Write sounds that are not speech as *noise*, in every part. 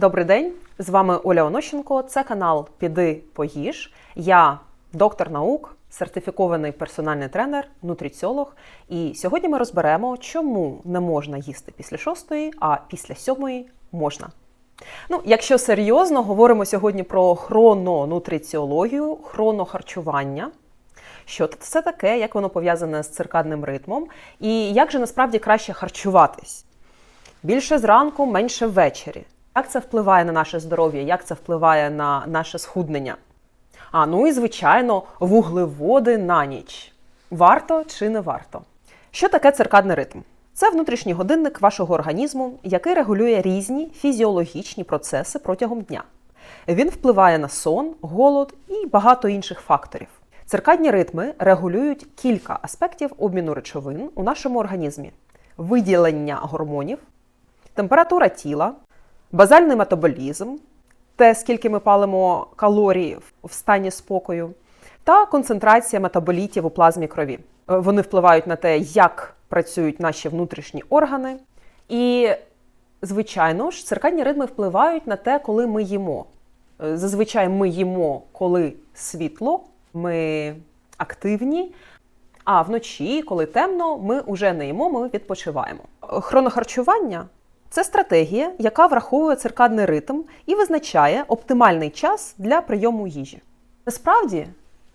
Добрий день, з вами Оля Онощенко. Це канал Піди поїж. Я доктор наук, сертифікований персональний тренер, нутриціолог. І сьогодні ми розберемо, чому не можна їсти після шостої, а після сьомої можна. Ну, якщо серйозно, говоримо сьогодні про хрононутриціологію, хронохарчування. Що це таке, як воно пов'язане з циркадним ритмом, і як же насправді краще харчуватись? Більше зранку, менше ввечері. Як це впливає на наше здоров'я, як це впливає на наше схуднення? А ну і звичайно, вуглеводи на ніч. Варто чи не варто? Що таке циркадний ритм? Це внутрішній годинник вашого організму, який регулює різні фізіологічні процеси протягом дня. Він впливає на сон, голод і багато інших факторів. Циркадні ритми регулюють кілька аспектів обміну речовин у нашому організмі: виділення гормонів, температура тіла, базальний метаболізм, те, скільки ми палимо калорій в стані спокою, та концентрація метаболітів у плазмі крові. Е, Вони впливають на те, як працюють наші внутрішні органи. І, звичайно ж, циркадні ритми впливають на те, коли ми їмо. Е, Зазвичай ми їмо, коли світло, ми активні. А вночі, коли темно, ми вже не їмо, ми відпочиваємо. Хронохарчування це стратегія, яка враховує циркадний ритм і визначає оптимальний час для прийому їжі. Насправді,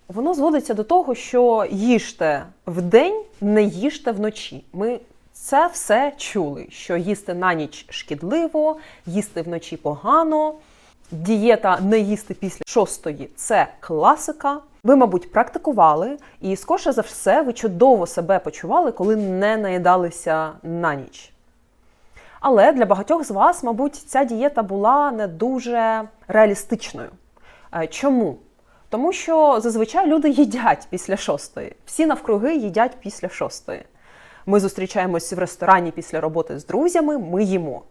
воно зводиться до того, що їжте вдень, не їжте вночі. Ми це все чули, що їсти на ніч шкідливо, їсти вночі погано. Дієта не їсти після шостої це класика. Ви, мабуть, практикували, і скорше за все, ви чудово себе почували, коли не наїдалися на ніч. Але для багатьох з вас, мабуть, ця дієта була не дуже реалістичною. Е, Чому? Тому що зазвичай люди їдять після шостої. Всі навкруги їдять після шостої. Ми зустрічаємось в ресторані після роботи з друзями, ми їмо.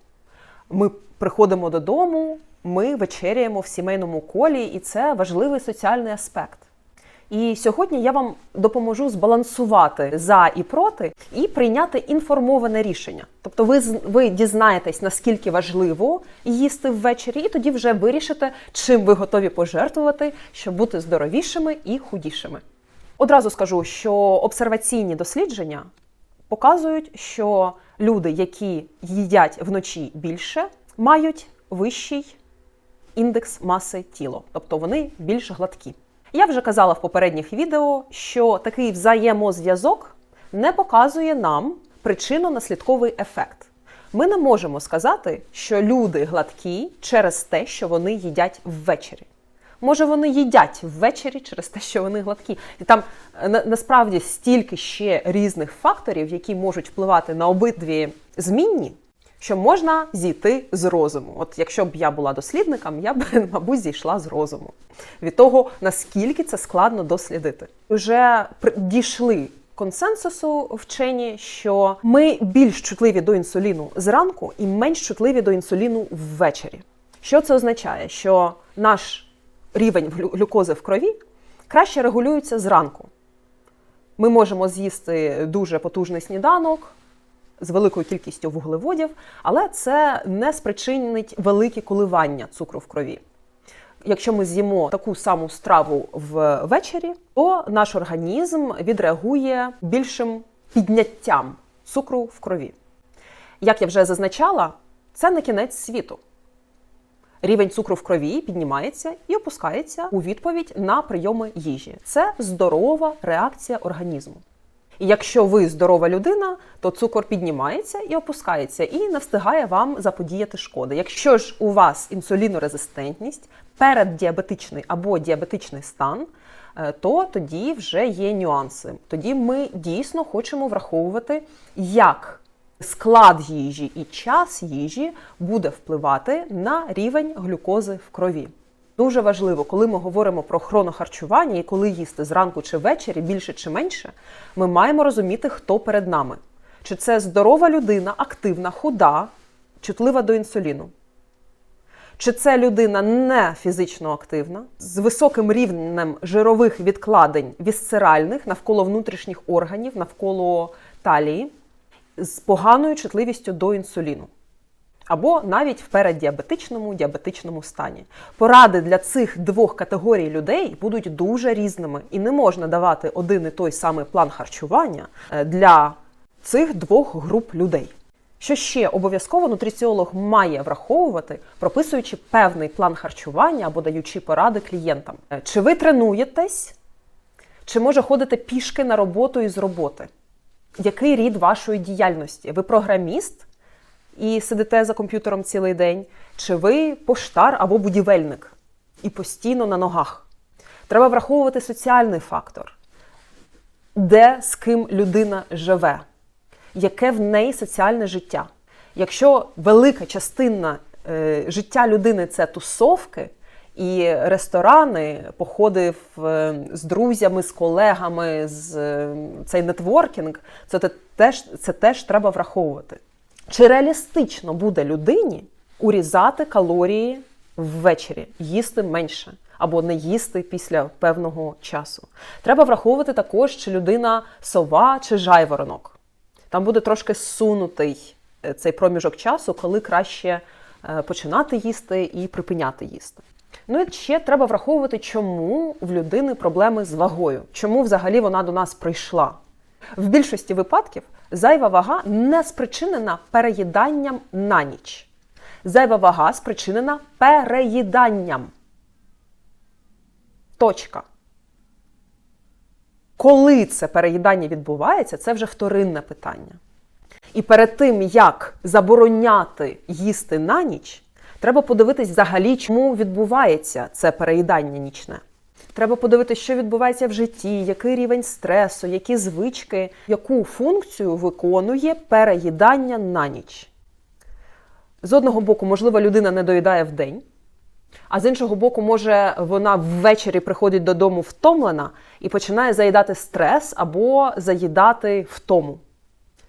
Ми приходимо додому, ми вечеряємо в сімейному колі, і це важливий соціальний аспект. І сьогодні я вам допоможу збалансувати за і проти і прийняти інформоване рішення. Тобто, ви ви дізнаєтесь, наскільки важливо їсти ввечері, і тоді вже вирішите, чим ви готові пожертвувати, щоб бути здоровішими і худішими. Одразу скажу, що обсерваційні дослідження показують, що люди, які їдять вночі більше, мають вищий індекс маси тіла, тобто вони більш гладкі. Я вже казала в попередніх відео, що такий взаємозв'язок не показує нам причинно-наслідковий ефект. Ми не можемо сказати, що люди гладкі через те, що вони їдять ввечері. Може, вони їдять ввечері через те, що вони гладкі. І там е, на, насправді стільки ще різних факторів, які можуть впливати на обидві змінні, що можна зійти з розуму. От якщо б я була дослідником, я б, *laughs* мабуть, зійшла з розуму від того, наскільки це складно дослідити. Вже дійшли консенсусу вчені, що ми більш чутливі до інсуліну зранку і менш чутливі до інсуліну ввечері. Що це означає? Що наш рівень глю- глюкози в крові краще регулюється зранку. Ми можемо з'їсти дуже потужний сніданок з великою кількістю вуглеводів, але це не спричинить великі коливання цукру в крові. Якщо ми з'їмо таку саму страву ввечері, то наш організм відреагує більшим підняттям цукру в крові. Як я вже зазначала, це не кінець світу. Рівень цукру в крові піднімається і опускається у відповідь на прийоми їжі. Це здорова реакція організму. І якщо ви здорова людина, то цукор піднімається і опускається, і не встигає вам заподіяти шкоди. Якщо ж у вас інсулінорезистентність, переддіабетичний або діабетичний стан, е, то тоді вже є нюанси. Тоді ми дійсно хочемо враховувати, як склад їжі і час їжі буде впливати на рівень глюкози в крові. Дуже важливо, коли ми говоримо про хронохарчування і коли їсти зранку чи ввечері, більше чи менше, ми маємо розуміти, хто перед нами. Чи це здорова людина, активна, худа, чутлива до інсуліну? Чи це людина не фізично активна, з високим рівнем жирових відкладень вісцеральних навколо внутрішніх органів, навколо талії, з поганою чутливістю до інсуліну? Або навіть в переддіабетичному діабетичному стані. Поради для цих двох категорій людей будуть дуже різними, і не можна давати один і той самий план харчування е, для цих двох груп людей. Що ще обов'язково нутриціолог має враховувати, прописуючи певний план харчування або даючи поради клієнтам. Е, Чи ви тренуєтесь, чи може ходите пішки на роботу і з роботи? Який рід вашої діяльності? Ви програміст і сидите за комп'ютером цілий день? Чи ви поштар або будівельник і постійно на ногах? Треба враховувати соціальний фактор, де з ким людина живе, яке в неї соціальне життя. Якщо велика частина е, життя людини це тусовки, і ресторани, походи в, е, з друзями, з колегами, з е, цей нетворкінг, це теж, це теж треба враховувати. Чи реалістично буде людині урізати калорії ввечері, їсти менше або не їсти після певного часу? Треба враховувати також, чи людина сова чи жайворонок. Там буде трошки сунутий е, цей проміжок часу, коли краще е, починати їсти і припиняти їсти. Ну і ще треба враховувати, чому в людини проблеми з вагою, чому взагалі вона до нас прийшла. В більшості випадків зайва вага не спричинена переїданням на ніч. Зайва вага спричинена переїданням. Точка. Коли це переїдання відбувається, це вже вторинне питання. І перед тим, як забороняти їсти на ніч, треба подивитись взагалі, чому відбувається це переїдання нічне. Треба подивитися, що відбувається в житті, який рівень стресу, які звички, яку функцію виконує переїдання на ніч. З одного боку, можливо, людина не доїдає в день, а з іншого боку, може вона ввечері приходить додому втомлена і починає заїдати стрес або заїдати втому.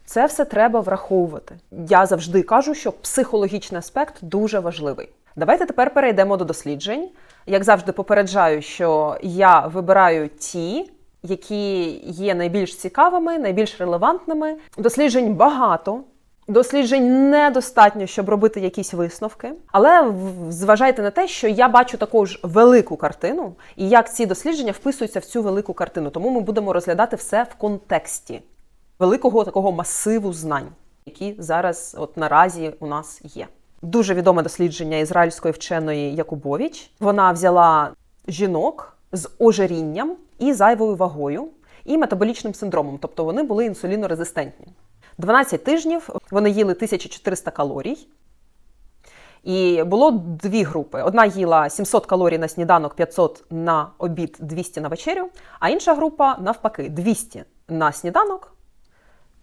Це все треба враховувати. Я завжди кажу, що психологічний аспект дуже важливий. Давайте тепер перейдемо до досліджень. Як завжди, попереджаю, що я вибираю ті, які є найбільш цікавими, найбільш релевантними. Досліджень багато. Досліджень недостатньо, щоб робити якісь висновки, але зважайте на те, що я бачу також велику картину, і як ці дослідження вписуються в цю велику картину. Тому ми будемо розглядати все в контексті великого такого масиву знань, які зараз, от наразі, у нас є. Дуже відоме дослідження ізраїльської вченої Якубович. Вона взяла жінок з ожирінням і зайвою вагою і метаболічним синдромом, тобто вони були інсулінорезистентні. 12 тижнів вони їли 1400 калорій. І було дві групи: одна їла 700 калорій на сніданок, 500 на обід, 200 на вечерю, а інша група навпаки 200 на сніданок,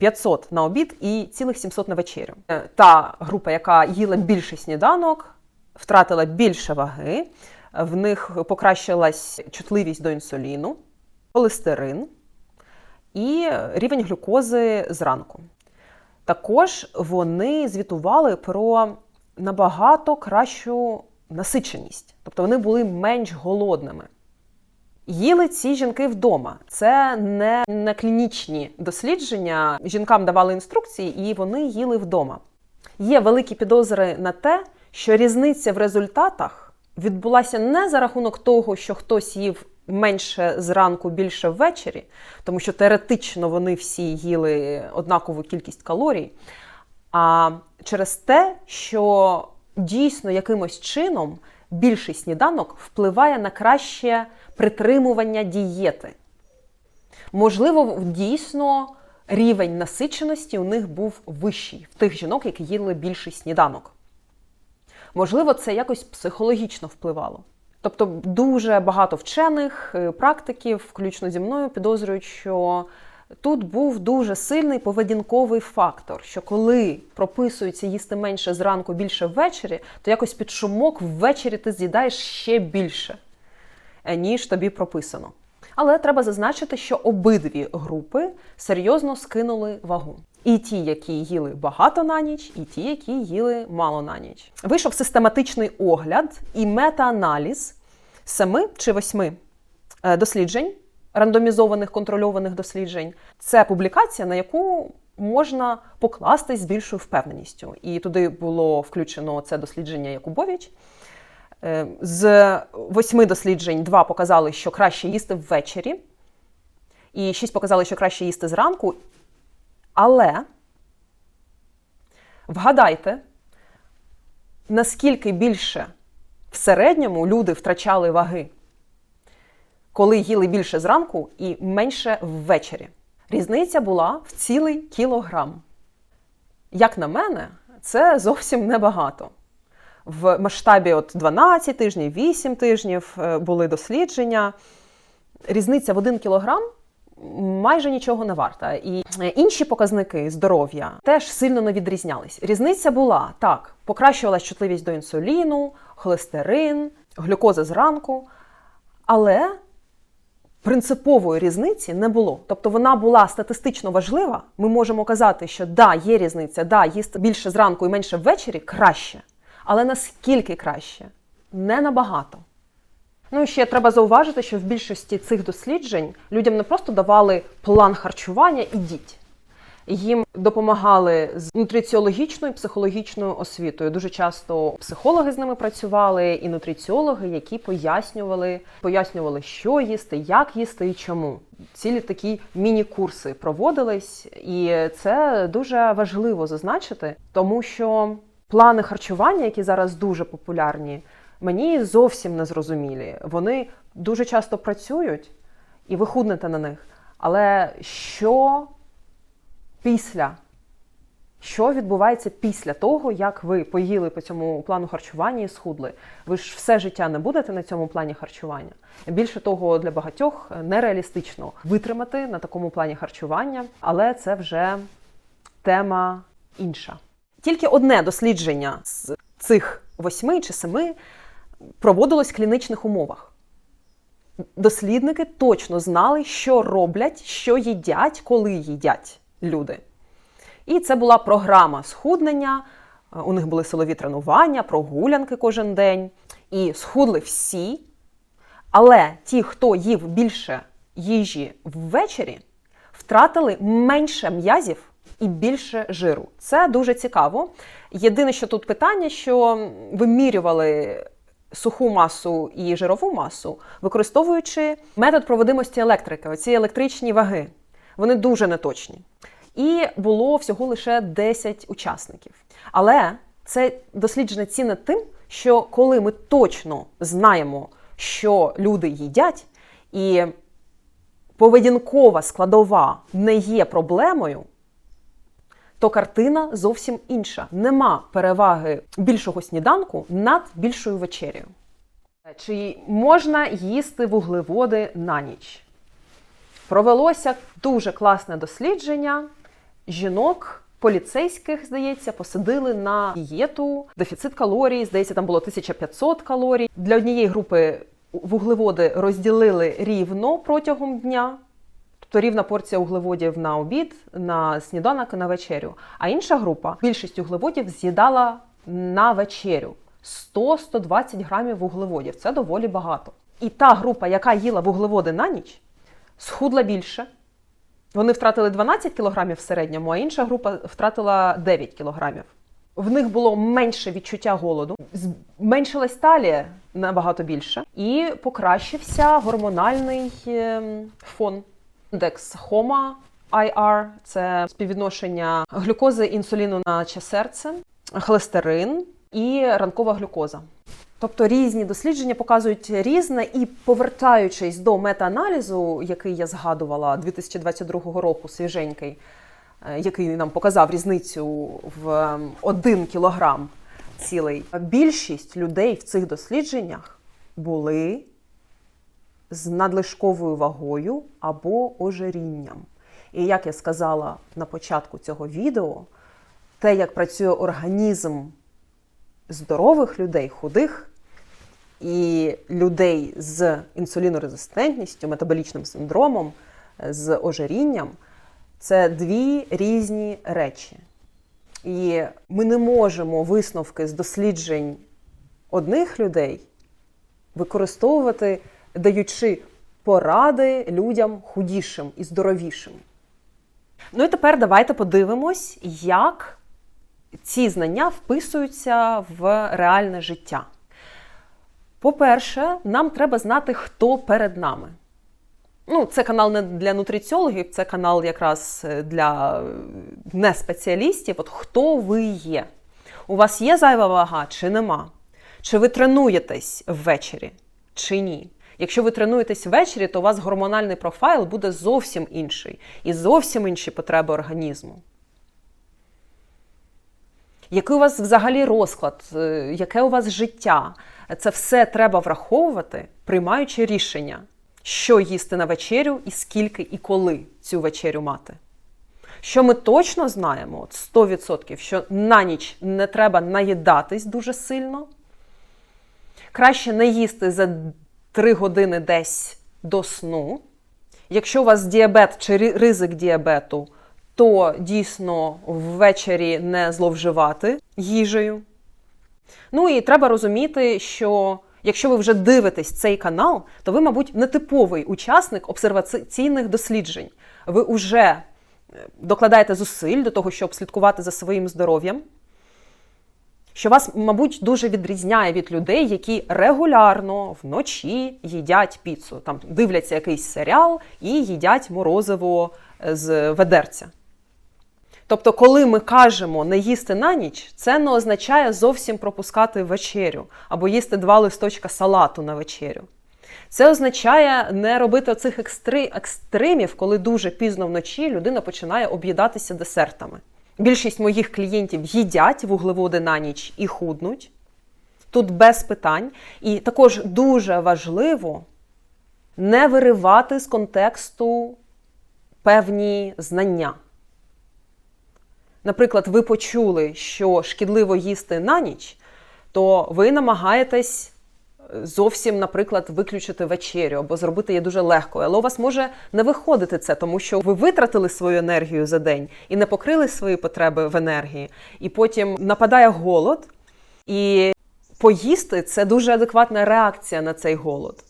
500 на обід і цілих 700 на вечерю. Е, Та група, яка їла більше сніданок, втратила більше ваги, в них покращилась чутливість до інсуліну, холестерин і рівень глюкози зранку. Також вони звітували про набагато кращу насиченість, тобто вони були менш голодними. Їли ці жінки вдома. Це не, не клінічні дослідження. Жінкам давали інструкції, і вони їли вдома. Є великі підозри на те, що різниця в результатах відбулася не за рахунок того, що хтось їв менше зранку, більше ввечері, тому що теоретично вони всі їли однакову кількість калорій, а через те, що дійсно якимось чином більший сніданок впливає на краще притримування дієти. Можливо, дійсно рівень насиченості у них був вищий в тих жінок, які їли більший сніданок. Можливо, це якось психологічно впливало. Тобто дуже багато вчених, е, практиків, включно зі мною, підозрюють, що тут був дуже сильний поведінковий фактор, що коли прописується їсти менше зранку, більше ввечері, то якось під шумок ввечері ти з'їдаєш ще більше, е, ніж тобі прописано. Але треба зазначити, що обидві групи серйозно скинули вагу. І ті, які їли багато на ніч, і ті, які їли мало на ніч. Вийшов систематичний огляд і мета-аналіз семи чи восьми е, досліджень, рандомізованих контрольованих досліджень. Це публікація, на яку можна покластись з більшою впевненістю. І туди було включено це дослідження Якубович. Е, З восьми досліджень два показали, що краще їсти ввечері, і шість показали, що краще їсти зранку. Але вгадайте, наскільки більше в середньому люди втрачали ваги, коли їли більше зранку і менше ввечері. Різниця була в цілий кілограм. Як на мене, це зовсім небагато. В масштабі от 12 тижнів, 8 тижнів е, були дослідження. Різниця в 1 кілограм майже нічого не варта. І е, інші показники здоров'я теж сильно не відрізнялись. Різниця була так: покращувалась чутливість до інсуліну, холестерин, глюкоза зранку, але принципової різниці не було. Тобто вона була статистично важлива. Ми можемо казати, що да, є різниця, да, їсти більше зранку і менше ввечері краще. Але наскільки краще? Не набагато. Ну і ще треба зауважити, що в більшості цих досліджень людям не просто давали план харчування ідіть. Їм допомагали з нутриціологічною психологічною освітою. Дуже часто психологи з ними працювали, і нутриціологи, які пояснювали, пояснювали, що їсти, як їсти і чому. Цілі такі міні-курси проводились, і це дуже важливо зазначити, тому що плани харчування, які зараз дуже популярні, мені зовсім не зрозумілі. Вони дуже часто працюють, і ви худнете на них. Але що після? Що відбувається після того, як ви поїли по цьому плану харчування і схудли? Ви ж все життя не будете на цьому плані харчування. Більше того, для багатьох нереалістично витримати на такому плані харчування, але це вже тема інша. Тільки одне дослідження з цих восьми чи семи проводилось в клінічних умовах. Дослідники точно знали, що роблять, що їдять, коли їдять люди. І це була програма схуднення. У них були силові тренування, прогулянки кожен день. І схудли всі. Але ті, хто їв більше їжі ввечері, втратили менше м'язів і більше жиру. Це дуже цікаво. Єдине, що тут питання, що вимірювали суху масу і жирову масу, використовуючи метод проводимості електрики, оці електричні ваги. Вони дуже неточні. І було всього лише 10 учасників. Але це дослідження цінне тим, що коли ми точно знаємо, що люди їдять, і поведінкова складова не є проблемою, то картина зовсім інша. Нема переваги більшого сніданку над більшою вечерею. Чи можна їсти вуглеводи на ніч? Провелося дуже класне дослідження. Жінок поліцейських, здається, посадили на дієту, дефіцит калорій, здається, там було 1500 калорій. Для однієї групи вуглеводи розділили рівно протягом дня. Тобто рівна порція углеводів на обід, на сніданок і на вечерю. А інша група більшість углеводів з'їдала на вечерю 100-120 грамів вуглеводів. Це доволі багато. І та група, яка їла вуглеводи на ніч, схудла більше. Вони втратили 12 кілограмів в середньому, а інша група втратила 9 кілограмів. В них було менше відчуття голоду, зменшилась талія набагато більше, і покращився гормональний ем, фон. Індекс Хома IR – це співвідношення глюкози інсуліну на серце, холестерин і ранкова глюкоза. Тобто різні дослідження показують різне, і повертаючись до мета-аналізу, який я згадувала 2022 року, свіженький, е, який нам показав різницю в 1 кілограм цілий, більшість людей в цих дослідженнях були з надлишковою вагою або ожирінням. І як я сказала на початку цього відео, те, як працює організм здорових людей, худих і людей з інсулінорезистентністю, метаболічним синдромом, з ожирінням це дві різні речі. І ми не можемо висновки з досліджень одних людей використовувати, даючи поради людям худішим і здоровішим. Ну і тепер давайте подивимось, як ці знання вписуються в реальне життя. По-перше, нам треба знати, хто перед нами. Ну, це канал не для нутриціологів, це канал якраз е, для е, неспеціалістів. От хто ви є? У вас є зайва вага чи нема? Чи ви тренуєтесь ввечері, чи ні? Якщо ви тренуєтесь ввечері, то у вас гормональний профайл буде зовсім інший і зовсім інші потреби організму. Який у вас взагалі розклад, е, яке у вас життя? Це все треба враховувати, приймаючи рішення, що їсти на вечерю, і скільки і коли цю вечерю мати. Що ми точно знаємо, от 100%, що на ніч не треба наїдатись дуже сильно. Краще не їсти за 3 години десь до сну. Якщо у вас діабет чи ризик діабету, то дійсно ввечері не зловживати їжею. Ну і треба розуміти, що якщо ви вже дивитесь цей канал, то ви, мабуть, нетиповий учасник обсерваційних досліджень. Ви вже е, докладаєте зусиль до того, щоб слідкувати за своїм здоров'ям. Що вас, мабуть, дуже відрізняє від людей, які регулярно вночі їдять піцу. Там дивляться якийсь серіал і їдять морозиво е, з ведерця. Тобто, коли ми кажемо не їсти на ніч, це не означає зовсім пропускати вечерю або їсти два листочка салату на вечерю. Це означає не робити оцих екстри... екстримів, коли дуже пізно вночі людина починає об'їдатися десертами. Більшість моїх клієнтів їдять вуглеводи на ніч і худнуть. Тут без питань. І також дуже важливо не виривати з контексту певні знання. Наприклад, ви почули, що шкідливо їсти на ніч, то ви намагаєтесь е, зовсім, наприклад, виключити вечерю або зробити її дуже легко. Але у вас може не виходити це, тому що ви витратили свою енергію за день і не покрили свої потреби в енергії. І потім нападає голод, і поїсти це дуже адекватна реакція на цей голод.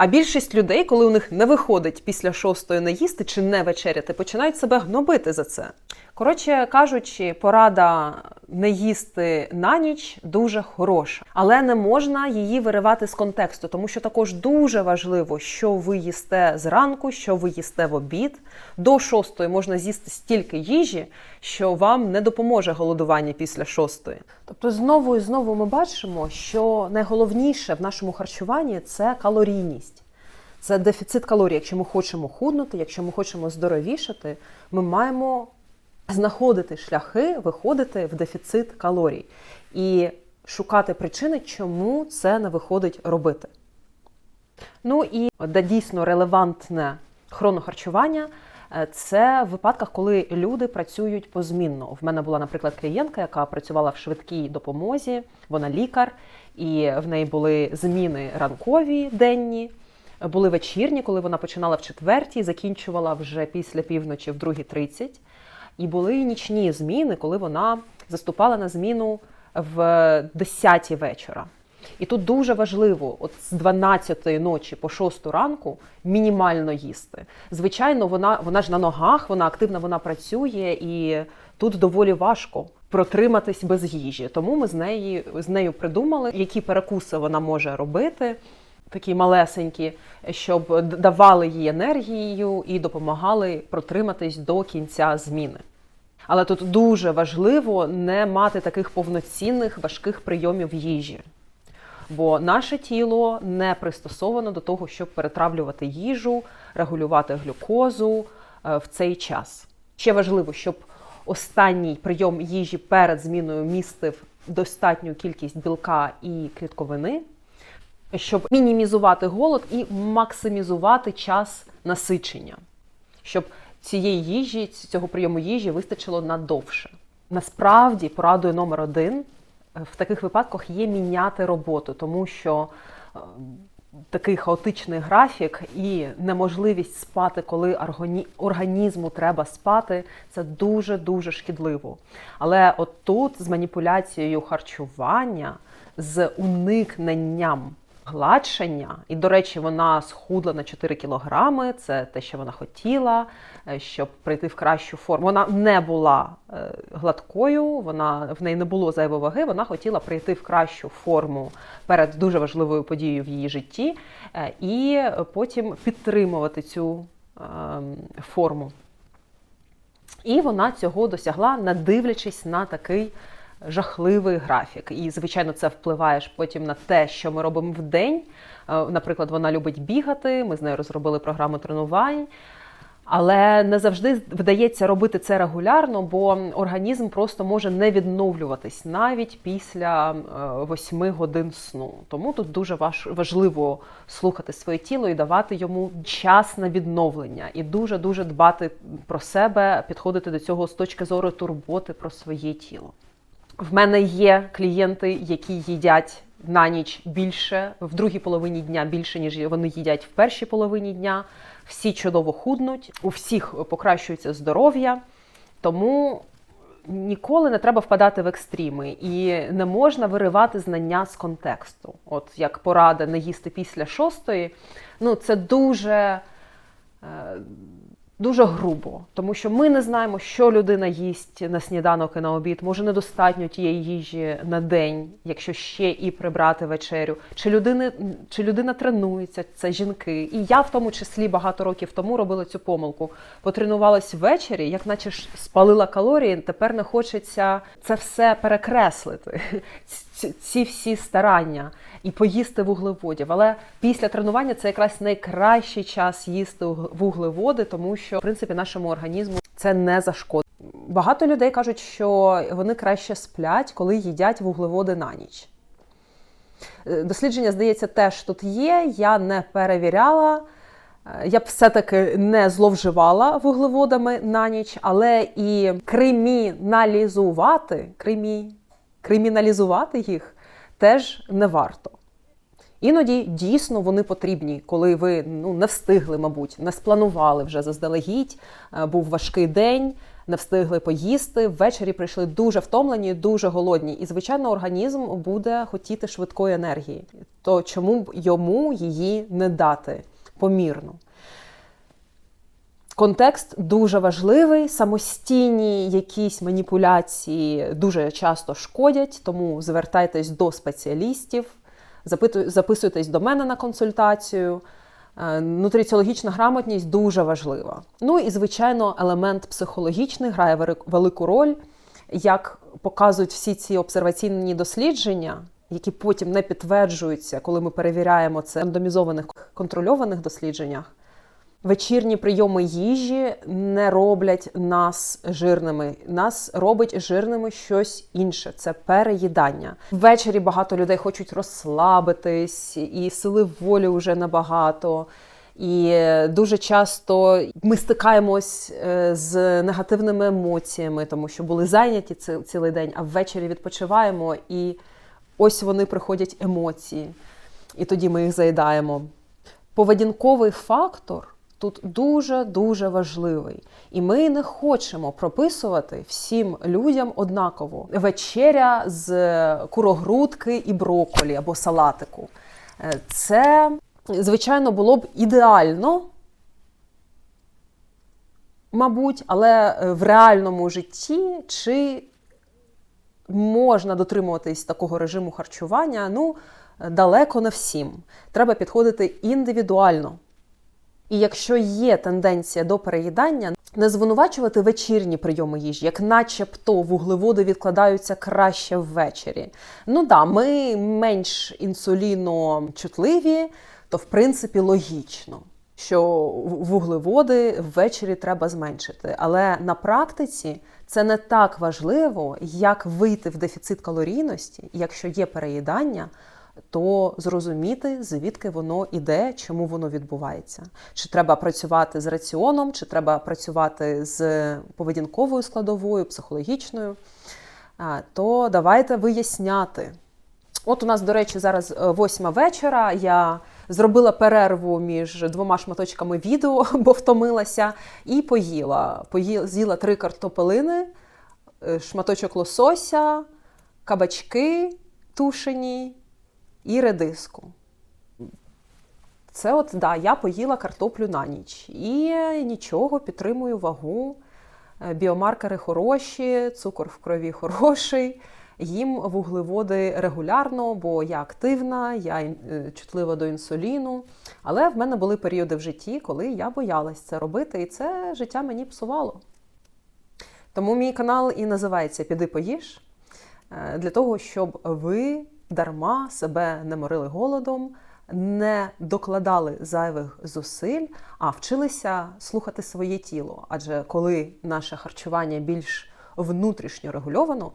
А більшість людей, коли у них не виходить після шостої не їсти чи не вечеряти, починають себе гнобити за це. Коротше кажучи, порада не їсти на ніч дуже хороша, але не можна її виривати з контексту, тому що також дуже важливо, що ви їсте зранку, що ви їсте в обід. До шостої можна з'їсти стільки їжі, що вам не допоможе голодування після шостої. Тобто, знову і знову ми бачимо, що найголовніше в нашому харчуванні це калорійність. Це дефіцит калорій. Якщо ми хочемо худнути, якщо ми хочемо здоровішати, ми маємо знаходити шляхи, виходити в дефіцит калорій і шукати причини, чому це не виходить робити. Ну і де дійсно релевантне хронохарчування. е, Це в випадках, коли люди працюють позмінно. В мене була, наприклад, клієнтка, яка працювала в швидкій допомозі, вона лікар, і в неї були зміни ранкові денні, були вечірні, коли вона починала в четвертій, закінчувала вже після півночі в 2.30. І були нічні зміни, коли вона заступала на зміну в 10 вечора. І тут дуже важливо, от з 12 ночі по 6 ранку мінімально їсти. Звичайно, вона, вона ж на ногах, вона активна, вона працює, і тут доволі важко протриматись без їжі. Тому ми з нею, з нею придумали, які перекуси вона може робити, такі малесенькі, щоб давали їй енергію і допомагали протриматись до кінця зміни. Але тут дуже важливо не мати таких повноцінних важких прийомів їжі. Бо наше тіло не пристосовано до того, щоб перетравлювати їжу, регулювати глюкозу е, в цей час. Ще важливо, щоб останній прийом їжі перед зміною містив достатню кількість білка і клітковини, щоб мінімізувати голод і максимізувати час насичення, щоб цієї їжі, цього прийому їжі вистачило надовше. Насправді, порадою номер один е, в таких випадках є міняти роботу, тому що е, такий хаотичний графік і неможливість спати, коли організму треба спати, це дуже дуже шкідливо. Але от тут з маніпуляцією харчування, з уникненням гладшення. І, до речі, вона схудла на 4 кілограми. Це те, що вона хотіла, е, щоб прийти в кращу форму. Вона не була е, гладкою, вона в неї не було зайвої ваги. Вона хотіла прийти в кращу форму перед дуже важливою подією в її житті, е, і потім підтримувати цю ем, форму. І вона цього досягла, не дивлячись на такий жахливий графік. І, звичайно, це впливає потім на те, що ми робимо в день. Е, Наприклад, вона любить бігати, ми з нею розробили програму тренувань. Але не завжди вдається робити це регулярно, бо організм просто може не відновлюватись навіть після 8 годин сну. Тому тут дуже важ- важливо слухати своє тіло і давати йому час на відновлення, і дуже дуже дбати про себе, підходити до цього з точки зору турботи про своє тіло. В мене є клієнти, які їдять на ніч більше, в другій половині дня більше, ніж вони їдять в першій половині дня. Всі чудово худнуть, у всіх покращується здоров'я, тому ніколи не треба впадати в екстріми і не можна виривати знання з контексту. От як порада не їсти після шостої, ну це дуже. Дуже грубо, тому що ми не знаємо, що людина їсть на сніданок і на обід. Може, недостатньо тієї їжі на день, якщо ще і прибрати вечерю. Чи людини, чи людина тренується, це жінки. І я в тому числі багато років тому робила цю помилку. Потренувалась ввечері, як наче ж спалила калорії. Тепер не хочеться це все перекреслити. Ці, всі старання і поїсти вуглеводів. Але після тренування це якраз найкращий час їсти вуглеводи, тому що в принципі нашому організму це не зашкодить. Багато людей кажуть, що вони краще сплять, коли їдять вуглеводи на ніч. Е, Дослідження, здається, теж тут є. Я не перевіряла. Е, Я б все-таки не зловживала вуглеводами на ніч, але і криміналізувати, кримі, криміналізувати їх теж не варто. Іноді дійсно вони потрібні, коли ви ну, не встигли, мабуть, не спланували вже заздалегідь, е, був важкий день, не встигли поїсти. Ввечері прийшли дуже втомлені, дуже голодні. І, звичайно, організм буде хотіти швидкої енергії. То чому б йому її не дати помірно? Контекст дуже важливий, самостійні якісь маніпуляції дуже часто шкодять, тому звертайтесь до спеціалістів, записуйтесь до мене на консультацію. Е, Нутриціологічна грамотність дуже важлива. Ну і, звичайно, елемент психологічний грає велику роль, як показують всі ці обсерваційні дослідження, які потім не підтверджуються, коли ми перевіряємо це в рандомізованих контрольованих дослідженнях. Вечірні прийоми їжі не роблять нас жирними. Нас робить жирними щось інше. Це переїдання. Ввечері багато людей хочуть розслабитись, і сили волі вже набагато. І дуже часто ми стикаємось е, з негативними емоціями, тому що були зайняті ці- цілий день, а ввечері відпочиваємо, і ось вони приходять емоції, і тоді ми їх заїдаємо. Поведінковий фактор тут дуже дуже важливий, і ми не хочемо прописувати всім людям однаково вечеря з курогрудки і броколі або салатику. Е, Це, звичайно, було б ідеально, мабуть, але е, в реальному житті чи можна дотримуватись такого режиму харчування? Ну, далеко не всім. Треба підходити індивідуально. І якщо є тенденція до переїдання, не звинувачувати вечірні прийоми їжі, як начебто вуглеводи відкладаються краще ввечері. Ну да, ми менш інсуліночутливі, то в принципі логічно, що вуглеводи ввечері треба зменшити. Але на практиці це не так важливо, як вийти в дефіцит калорійності, якщо є переїдання то зрозуміти, звідки воно іде, чому воно відбувається. Чи треба працювати з раціоном, чи треба працювати з поведінковою складовою, психологічною, то давайте виясняти. От у нас, до речі, зараз е, восьма вечора. Я зробила перерву між двома шматочками відео, *laughs* бо втомилася, і поїла. Поїла з'їла три картопелини, е, шматочок лосося, кабачки тушені і редиску. Це от да, я поїла картоплю на ніч і нічого, підтримую вагу. Е, Біомаркери хороші, цукор в крові хороший. Їм вуглеводи регулярно, бо я активна, я е, чутлива до інсуліну. Але в мене були періоди в житті, коли я боялась це робити, і це життя мені псувало. Тому мій канал і називається Піди поїж е, для того, щоб ви дарма себе не морили голодом, не докладали зайвих зусиль, а вчилися слухати своє тіло. Адже коли наше харчування більш внутрішньо регульовано,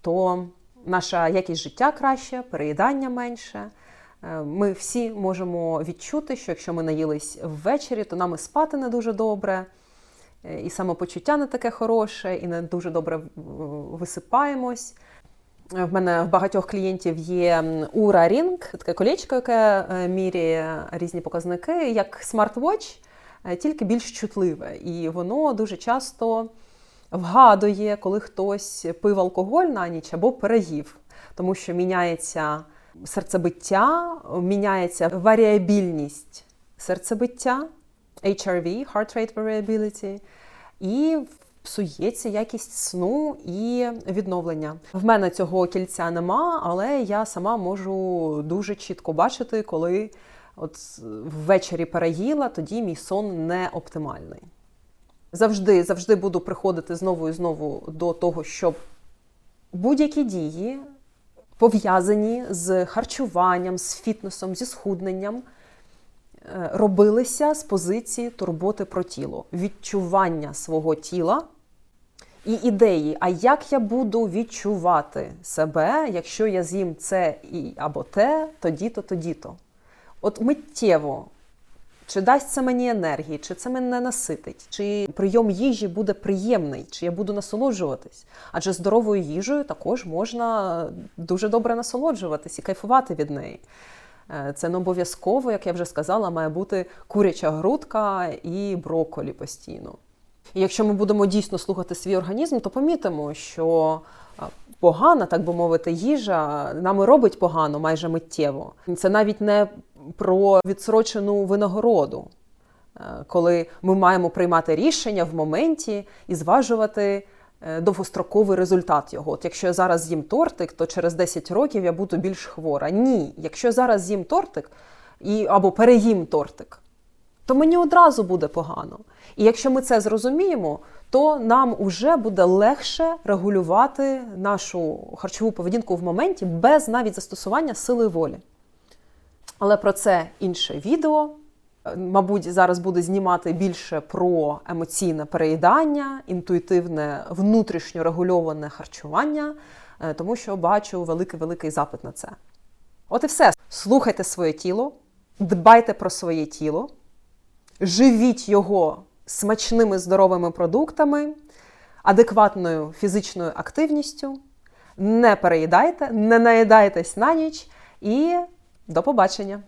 то наша якість життя краще, переїдання менше. Е, Ми всі можемо відчути, що якщо ми наїлись ввечері, то нам і спати не дуже добре, е, і самопочуття не таке хороше, і не дуже добре висипаємось. В мене в багатьох клієнтів є Ura Ring, таке колечко, яке е, міряє різні показники, як смарт-вотч, е, тільки більш чутливе. І воно дуже часто вгадує, коли хтось пив алкоголь на ніч або переїв, тому що міняється серцебиття, міняється варіабільність серцебиття, HRV, Heart Rate Variability, і псується якість сну і відновлення. В мене цього кільця нема, але я сама можу дуже чітко бачити, коли от ввечері переїла, тоді мій сон не оптимальний. Завжди, завжди буду приходити знову і знову до того, щоб будь-які дії пов'язані з харчуванням, з фітнесом, зі схудненням, робилися з позиції турботи про тіло, відчування свого тіла і ідеї, а як я буду відчувати себе, якщо я з'їм це і або те, тоді-то, тоді-то. От миттєво. Чи дасть це мені енергії, чи це мене наситить, чи прийом їжі буде приємний, чи я буду насолоджуватись. Адже здоровою їжею також можна дуже добре насолоджуватись і кайфувати від неї. Е, Це не обов'язково, як я вже сказала, має бути куряча грудка і брокколі постійно. І якщо ми будемо дійсно слухати свій організм, то помітимо, що погана, так би мовити, їжа нами робить погано майже миттєво. Це навіть не про відсрочену винагороду, е, коли ми маємо приймати рішення в моменті і зважувати е, довгостроковий результат його. От якщо я зараз з'їм тортик, то через 10 років я буду більш хвора. Ні, якщо я зараз з'їм тортик і, або переїм тортик, то мені одразу буде погано. І якщо ми це зрозуміємо, то нам уже буде легше регулювати нашу харчову поведінку в моменті без навіть застосування сили волі. Але про це інше відео. Мабуть, зараз буде знімати більше про емоційне переїдання, інтуїтивне внутрішньо регульоване харчування, е, тому що бачу великий-великий запит на це. От і все. Слухайте своє тіло, дбайте про своє тіло, живіть його смачними здоровими продуктами, адекватною фізичною активністю, не переїдайте, не наїдайтесь на ніч і до побачення!